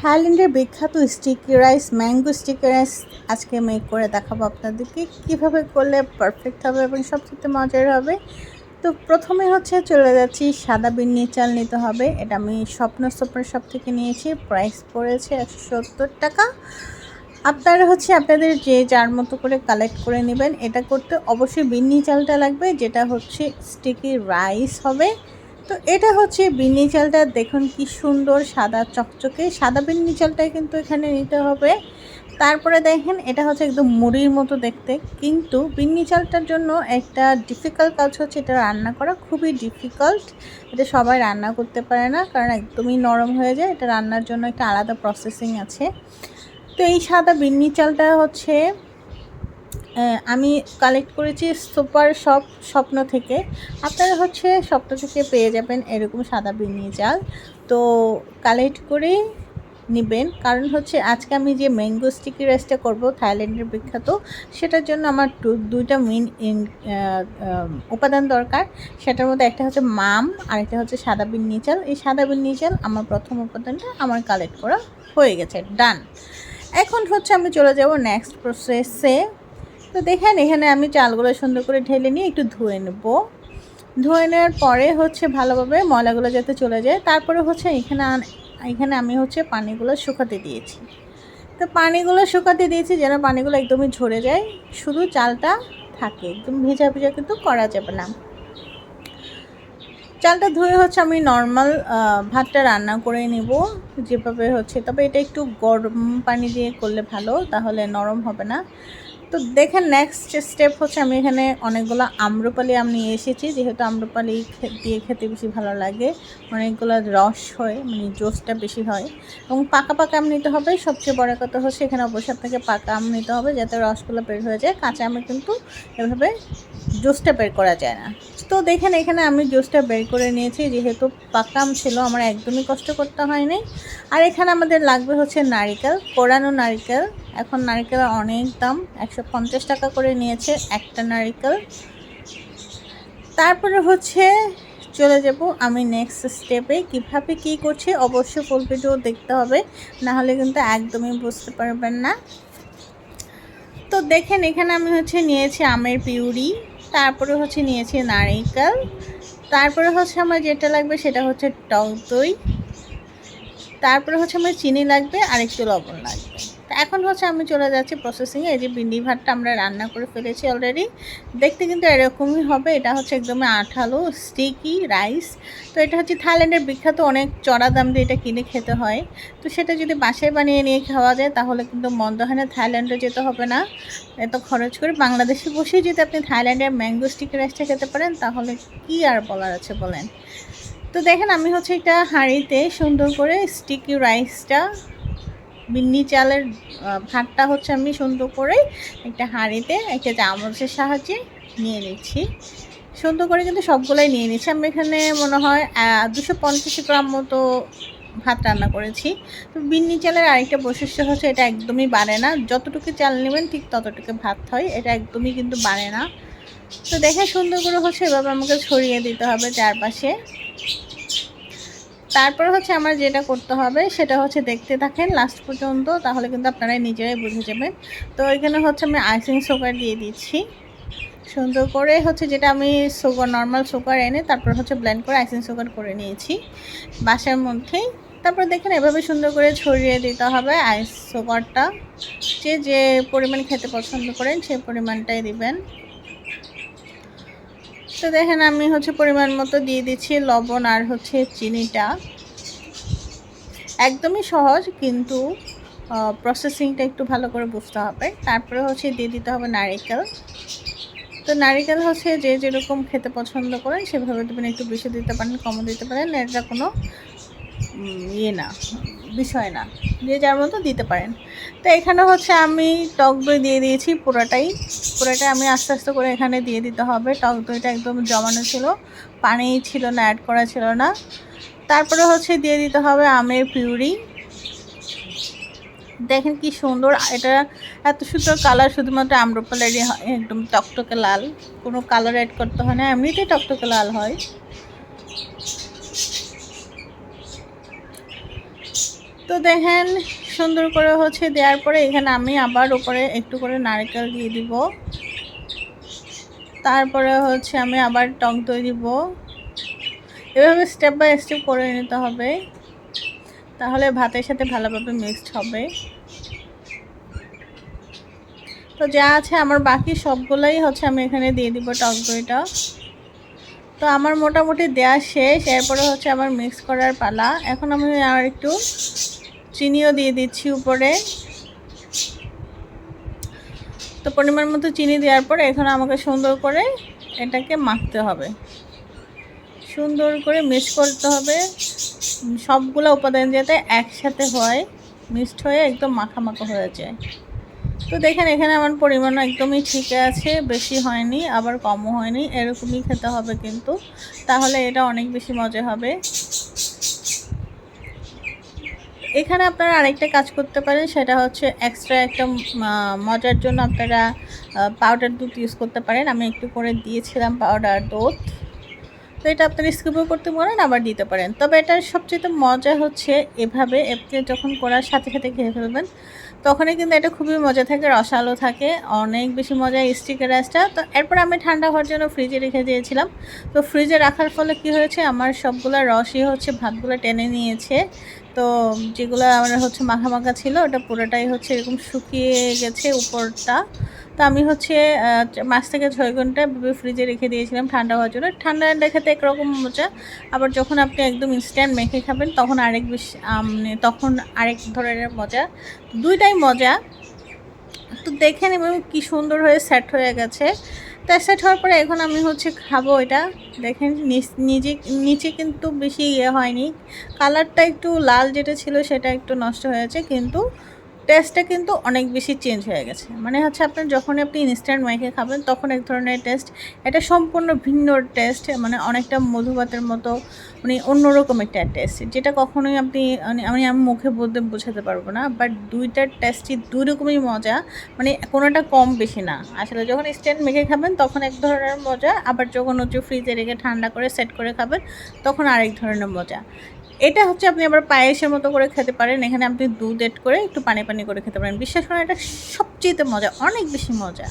থাইল্যান্ডের বিখ্যাত sticky rice, mango sticky rice আজকে মেক করে দেখাবো আপনাদেরকে। কীভাবে করলে পারফেক্ট হবে এবং সবচেয়ে মজার হবে? তো প্রথমে হচ্ছে চলে যাচ্ছি, সাদা বিন্নি চাল নিতে হবে। এটা আমি স্বপ্ন সুপার শপ থেকে নিয়েছি প্রাইস পড়েছে একশো সত্তর টাকা। আপনারা হচ্ছে আপনাদের যে যার মতো করে কালেক্ট করে নেবেন, এটা করতে অবশ্যই বিন্নি চালটা লাগবে, যেটা হচ্ছে স্টিকি রাইস হবে। তো এটা হচ্ছে বিন্নি চালটা। দেখুন কি সুন্দর সাদা চকচকে। সাদা বিন্নি চালটাই কিন্তু এখানে নিতে হবে। তারপরে দেখেন, এটা হচ্ছে একদম মুড়ির মতো দেখতে। কিন্তু বিন্নি চালটার জন্য একটা ডিফিকাল্ট কাজ হচ্ছে এটা রান্না করা। খুবই ডিফিকাল্ট এটা সবাই রান্না করতে পারে না, কারণ একদমই নরম হয়ে যায়। এটা রান্নার জন্য একটা আলাদা প্রসেসিং আছে। তো এই সাদা বিন্নি চালটা হচ্ছে আমি কালেক্ট করেছি সুপার শপ স্বপ্ন থেকে। আপনারা হচ্ছে স্বপ্ন থেকে পেয়ে যাবেন এরকম সাদা বিন্নি চাল তো কালেক্ট করে নেবেন। কারণ হচ্ছে আজকে আমি যে ম্যাঙ্গো স্টিকি রাইসটা করব থাইল্যান্ডের বিখ্যাত, সেটার জন্য আমার দুইটা মেন উপাদান দরকার। সেটার মধ্যে একটা হচ্ছে মাম আর একটা হচ্ছে সাদা বিন্নি চাল এই সাদা বিন্নি চাল আমার প্রথম উপাদানটা আমার কালেক্ট করা হয়ে গেছে ডান এখন হচ্ছে আমি চলে যাব নেক্সট প্রসেসে তো দেখেন, এখানে আমি চালগুলো সুন্দর করে ঢেলে নিয়ে একটু ধুয়ে নেব। ধুয়ে নেওয়ার পরে হচ্ছে ভালোভাবে ময়লাগুলো যাতে চলে যায়। তারপরে হচ্ছে এখানে এখানে আমি হচ্ছে পানিগুলো শুকাতে দিয়েছি। তো পানিগুলো শুকাতে দিয়েছি যেন পানিগুলো একদমই ঝরে যায়। শুধু চালটা থাকে, একদম ভেজা ভেজা কিন্তু করা যাবে না। চালটা ধুয়ে হচ্ছে আমি নর্মাল ভাতটা রান্না করে নেব যেভাবে হচ্ছে। তবে এটা একটু গরম পানি দিয়ে করলে ভালো, তাহলে নরম হবে না। তো দেখেন নেক্সট স্টেপ হচ্ছে আমি এখানে অনেকগুলো আম্রপালি আম নিয়ে এসেছি। যেহেতু আম্রপালি দিয়ে খেতে বেশি ভালো লাগে, অনেকগুলো রস হয় মানে জোসটা বেশি হয়। এবং পাকা পাকা আম নিতে হবে। সবচেয়ে বড় কথা হচ্ছে এখানে অবশ্যই আপনাকে পাকা আম নিতে হবে যাতে রসগুলো বের হয়ে যায়। কাঁচা আমে কিন্তু এভাবে জুসটা বের করা যায় না। তো দেখেন এখানে আমি জুসটা বের করে নিয়েছি। যেহেতু পাকা আম ছিল, আমার একদমই কষ্ট করতে হয়নি। আর এখানে আমাদের লাগবে হচ্ছে নারিকেল, কোরানো নারিকেল। এখন নারিকেল অনেক দাম, একশো পঞ্চাশ টাকা করে নিয়েছে একটা নারিকেল। তারপরে হচ্ছে চলে যাব আমি নেক্সট স্টেপে কীভাবে কি করছি অবশ্যই ফুল ভিডিও দেখতে হবে, না হলে কিন্তু একদমই বুঝতে পারবেন না। তো দেখেন এখানে আমি হচ্ছে নিয়েছি আমের পিউরি, তারপরে হচ্ছে নিয়েছি নারিকেল, তারপরে হচ্ছে আমার যেটা লাগবে সেটা হচ্ছে টক দই, তারপরে হচ্ছে আমার চিনি লাগবে আর একটু লবণ লাগবে। এখন হচ্ছে আমি চলে যাচ্ছি প্রসেসিংয়ে এই যে বিন্ডি ভাতটা আমরা রান্না করে ফেলেছি অলরেডি দেখতে কিন্তু এরকমই হবে। এটা হচ্ছে একদমই আঠালো স্টিকি রাইস তো এটা হচ্ছে থাইল্যান্ডের বিখ্যাত অনেক চড়া দাম দিয়ে এটা কিনে খেতে হয়। তো সেটা যদি বাসায় বানিয়ে নিয়ে খাওয়া যায়, তাহলে কিন্তু মন্দ হয় না। থাইল্যান্ডে যেতে হবে না। এত খরচ করে বাংলাদেশে বসেই যদি আপনি থাইল্যান্ডের ম্যাঙ্গো স্টিকি রাইসটা খেতে পারেন, তাহলে কি আর বলার আছে বলেন? তো দেখেন, আমি হচ্ছে এটা হাঁড়িতে সুন্দর করে স্টিকি রাইসটা বিন্নি চালের ভাতটা হচ্ছে আমি সুন্দর করে একটা হাঁড়িতে, একটা চামচের সাহায্যে নিয়ে নিচ্ছি। সুন্দর করে কিন্তু সবগুলোই নিয়ে নিচ্ছি। আমি এখানে মনে হয় দুশো পঞ্চাশ গ্রাম মতো ভাত রান্না করেছি। তো বিন্নি চালের আরেকটা বৈশিষ্ট্য হচ্ছে, এটা একদমই বাড়ে না। যতটুকু চাল নেবেন ঠিক ততটুকু ভাত হয়। এটা একদমই কিন্তু বাড়ে না। তো দেখে সুন্দর করে হচ্ছে এভাবে আমাকে ছড়িয়ে দিতে হবে চারপাশে। তারপর হচ্ছে আমার যেটা করতে হবে, সেটা হচ্ছে দেখতে থাকেন লাস্ট পর্যন্ত, তাহলে কিন্তু আপনারাই নিজেরাই বুঝে যাবেন। তো এখানে হচ্ছে আমি আইসিং সুগার দিয়ে দিচ্ছি। সুন্দর করে হচ্ছে যেটা আমি সুগার নর্মাল সুগার এনে তারপর হচ্ছে ব্লেন্ড করে আইসিং সুগার করে নিয়েছি বাসার মধ্যেই। তারপর দেখেন এভাবে সুন্দর করে ছড়িয়ে দিতে হবে আইস সুগারটা যে যে পরিমাণ খেতে পছন্দ করেন, সেই পরিমাণটাই দিবেন। তো দেখেন আমি হচ্ছে পরিমাণ মতো দিয়ে দিচ্ছি লবণ আর হচ্ছে চিনিটা। একদমই সহজ, কিন্তু প্রসেসিংটা একটু ভালো করে বুঝতে হবে। তারপরে হচ্ছে দিয়ে দিতে হবে নারিকেল। তো নারিকেল হচ্ছে যে যেরকম খেতে পছন্দ করেন, সেভাবে দেবেন। একটু বেশি দিতে পারেন, কমও দিতে পারেন। এটা কোনো ইয়ে না, বিষয় না, যে যার মতো দিতে পারেন। তো এখানে হচ্ছে আমি টক দই দিয়ে দিয়েছি পুরোটাই। পুরোটাই আমি আস্তে আস্তে করে এখানে দিয়ে দিতে হবে। টক দইটা একদম জমানো ছিল পানি ছিল না অ্যাড করা ছিল না। তারপরে হচ্ছে দিয়ে দিতে হবে আমের পিউরি। দেখেন কি সুন্দর, এটা এত সুন্দর কালার শুধুমাত্র আম্রপালেরই হয়, একদম টকটকে লাল। কোনো কালার অ্যাড করতে হয় না, এমনিতেই টকটকে লাল হয়। তো দেখেন, সুন্দর করে হচ্ছে দেওয়ার পরে এখানে আমি আবার উপরে একটু করে নারকেল দিয়ে দিব। তারপরে হচ্ছে আমি আবার টক দই দিব। এভাবে স্টেপ বাই স্টেপ করে নিতে হবে। তাহলে ভাতের সাথে ভালোভাবে মিক্সড হবে। তো যা আছে আমার বাকি সবগুলোই হচ্ছে আমি এখানে দিয়ে দিব টক দইটা। তো আমার মোটামুটি দেওয়া শেষ, এরপরে হচ্ছে আমার মিক্স করার পালা। এখন আমি আর একটু চিনিও দিয়ে দিচ্ছি উপরে। তো পরিমাণ মতো চিনি দেওয়ার পরে এখন আমাকে সুন্দর করে এটাকে মাখতে হবে। সুন্দর করে মিক্স করতে হবে। সবগুলো উপাদান যাতে একসাথে হয়, মিক্সড হয়ে একদম মাখা মাখা হয়ে যায়। তো দেখেন এখানে আমার পরিমাণ একদমই ঠিক আছে, বেশি হয়নি, আবার কমও হয়নি, এরকমই খেতে হবে কিন্তু। তাহলে এটা অনেক বেশি মজা হবে। এখানে আপনারা আরেকটা কাজ করতে পারেন, সেটা হচ্ছে এক্সট্রা একটা মজার জন্য আপনারা পাউডার দুধ ইউজ করতে পারেন। আমি একটু করে দিয়েছিলাম পাউডার দুধ। তো এটা আপনারা স্কিপও করতে পারেন, আবার দিতে পারেন। তবে এটার সবচেয়ে মজা হচ্ছে এভাবে আপনি যখন করার সাথে সাথে খেয়ে ফেলবেন, তখনই কিন্তু এটা খুবই মজা থাকে, রসালো থাকে, অনেক বেশি মজা স্টিকের রাইসটা তো এরপর আমি ঠান্ডা হওয়ার জন্য ফ্রিজে রেখে দিয়েছিলাম। তো ফ্রিজে রাখার ফলে কি হয়েছে, আমার সবগুলো রসই হচ্ছে ভাতগুলো টেনে নিয়েছে। তো যেগুলো আমার হচ্ছে মাখা মাখা ছিল, ওটা পুরোটাই হচ্ছে এরকম শুকিয়ে গেছে উপরটা। তো আমি হচ্ছে মাছ থেকে ছয় ঘণ্টা ফ্রিজে রেখে দিয়েছিলাম ঠান্ডা হওয়ার জন্য। ঠান্ডা ঠান্ডা খেতে একরকম মজা। আবার যখন আপনি একদম ইনস্ট্যান্ট মেখে খাবেন, তখন আরেক বেশি মানে তখন আরেক ধরনের মজা। দুইটাই মজা। তো দেখে নেবেন কী সুন্দর হয়ে সেট হয়ে গেছে। তো সেট হওয়ার পরে এখন আমি হচ্ছে খাব এটা। দেখেন নিজে, নিচে কিন্তু বেশি ইয়ে হয়নি। কালারটা একটু লাল যেটা ছিল সেটা একটু নষ্ট হয়েছে কিন্তু টেস্টটা কিন্তু অনেক বেশি চেঞ্জ হয়ে গেছে। মানে হচ্ছে আপনার যখন আপনি ইনস্ট্যান্ট মাইকে খাবেন, তখন এক ধরনের টেস্ট এটা সম্পূর্ণ ভিন্ন টেস্ট মানে অনেকটা মধুভাতের মতো মানে অন্যরকম একটা টেস্ট যেটা কখনোই আপনি মানে আমি মুখে বলতে বোঝাতে পারব না বাট দুইটার টেস্টই দুই রকমই মজা মানে কোনোটা কম বেশি না। আসলে যখন স্ট্যান্ড মেখে খাবেন, তখন এক ধরনের মজা, আবার যখন হচ্ছে ফ্রিজে রেখে ঠান্ডা করে সেট করে খাবেন, তখন আরেক ধরনের মজা। এটা হচ্ছে আপনি আবার পায়েসের মতো করে খেতে পারেন। এখানে আপনি দুধ এড করে একটু পানি পানি করে খেতে পারেন। বিশ্বাস করেন, এটা সবচেয়ে মজা, অনেক বেশি মজা।